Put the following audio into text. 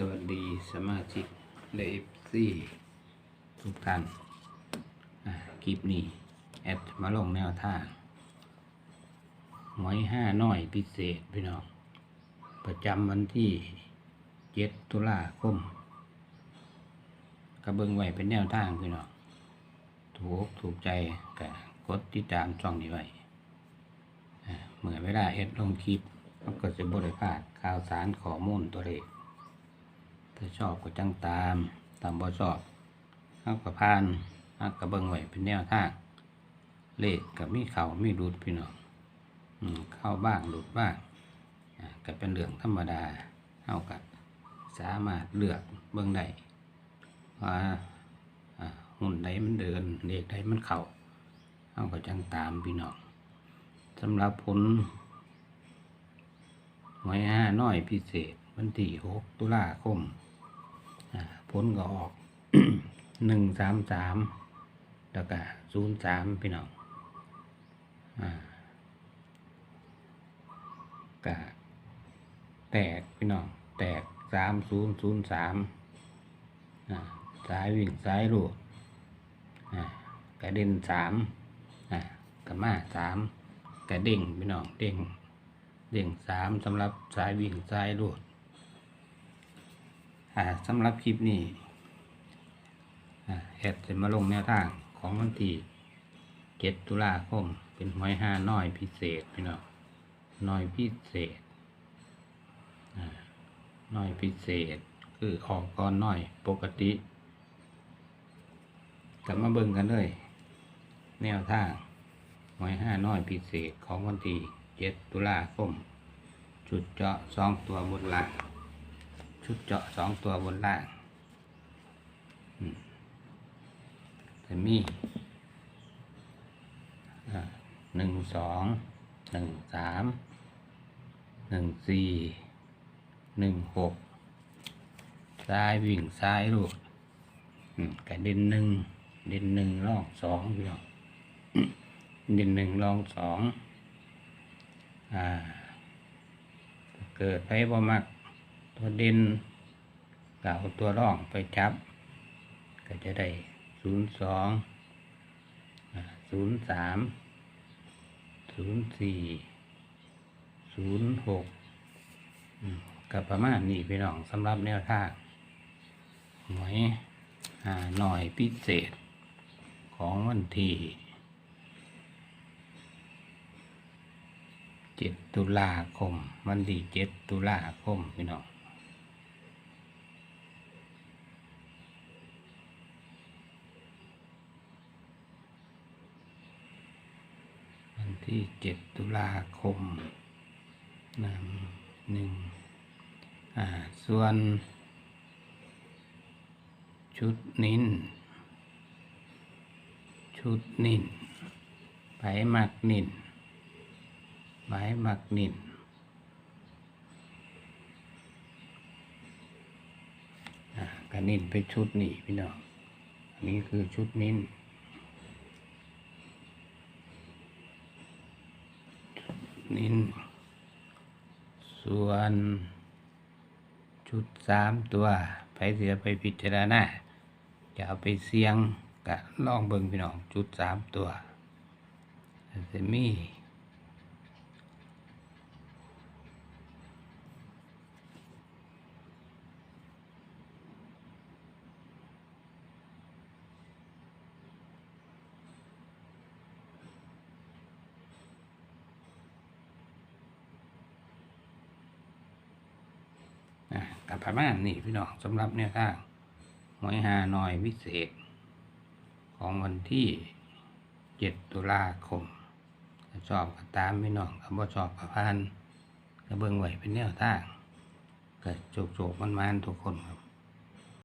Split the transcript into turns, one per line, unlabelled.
สวัสดีสมาชิกเลฟซีทุกท่านอ่าคลิปนี้ แอดมาลงแนวทางหวยห้าน้อยพิเศษพี่น้อง ประจำวันที่เจ็ดตุลาคมกระเบิงไว้เป็นแนวทางพี่น้องถูกถูกใจกะกดติดตามช่องนี้ไว้อ่าเมื่อเวลาเอ็ดลงคลิปมันก็จะบริพาดข่าวสารข้อมูลตัวเลข ถ้าชอบก็จังตามตามบ่ชอบเอากับพานเอากับเบิงไหวเป็นแนวทางเลขกับมีเขามีรุดพี่น้องเข้าบ้างหลุดบ้างก็เป็นเรื่องธรรมดาเอากับสามารถเลือกเบิ่งได้ว่าหุ่นใดมันเดินเลขใดมันเข่าเอาก็จังตามพี่น้องสำหรับผลหวยห้าน้อยพิเศษ วันที่หกตุลาคม ผลก็ออกหนึ่งสามสามแล้วก็ศูนย์สามพี่น้องอกะแตกพี่น้องแตกสามศูนย์ศูนย์สามสายวิ่งสายรูดกระเด็นสามกระมาสามกระเด้งพี่น้องเด้งเด้งสามสำหรับสายวิ่งสายรูด อ่าสำหรับคลิปนี้แอดจะมาลงแนวทางของวันที่เจ็ดตุลาคม เป็นหวยห้าน้อยพิเศษพี่น้องน้อยพิเศษน้อยพิเศษคือออกก่อนน้อยปกติกลับมาเบิ่งกันเลย แนวทางหวยห้าน้อยพิเศษของวันที่เจ็ดตุลาคม จุดเจาะสองตัวบนหลัง ชุดเจาะสองตัวบนล่างอืมแต่มีอ่าหนึ่งสองหนึ่งสามหนึ่งสี่หนึ่งหกซ้ายวิ่งซ้ายลูกกับเด่นหนึ่งเด่นหนึ่งลองสองพี่น้องเด่นหนึ่งลองสองอ่าเกิดไฟบ่มัก ตัวเด่นก็เอาตัวร่องไปจับ ก็จะได้ศูนย์สองศูนย์สามศูนย์สี่ศูนย์หกกับประมาณนี้พี่น้องสำหรับแนวทางหวยอ่าหน่อยพิเศษของวันที่เจ็ดตุลาคม วันที่เจ็ดตุลาคมพี่น้อง ที่เจ็ดตุลาคมหนึ่งหนึ่งอ่าส่วนชุดนิน ชุดนิ่นไผมักนิ่นไผมักนิ่นอ่าก็นิ่นไปชุดนี้พี่น้อง อันนี้คือชุดนิ่น นิน ส่วนชุดสามตัวไปเสียไปพิจารณาจะเอาไปเสียงกะลองเบิ่งพี่น้องชุดสามตัวจะมี กับประมาณนี้พี่น้องสำหรับเนี่ยทางหวยหาหน่อยวิเศษ ของวันที่เจ็ดตุลาคมถ้าชอบก็ตามพี่น้องกับบ่ชอบก็พานก็เบิ่งไว้เป็นแนวทางก็โจกๆมันๆทุกคนครับ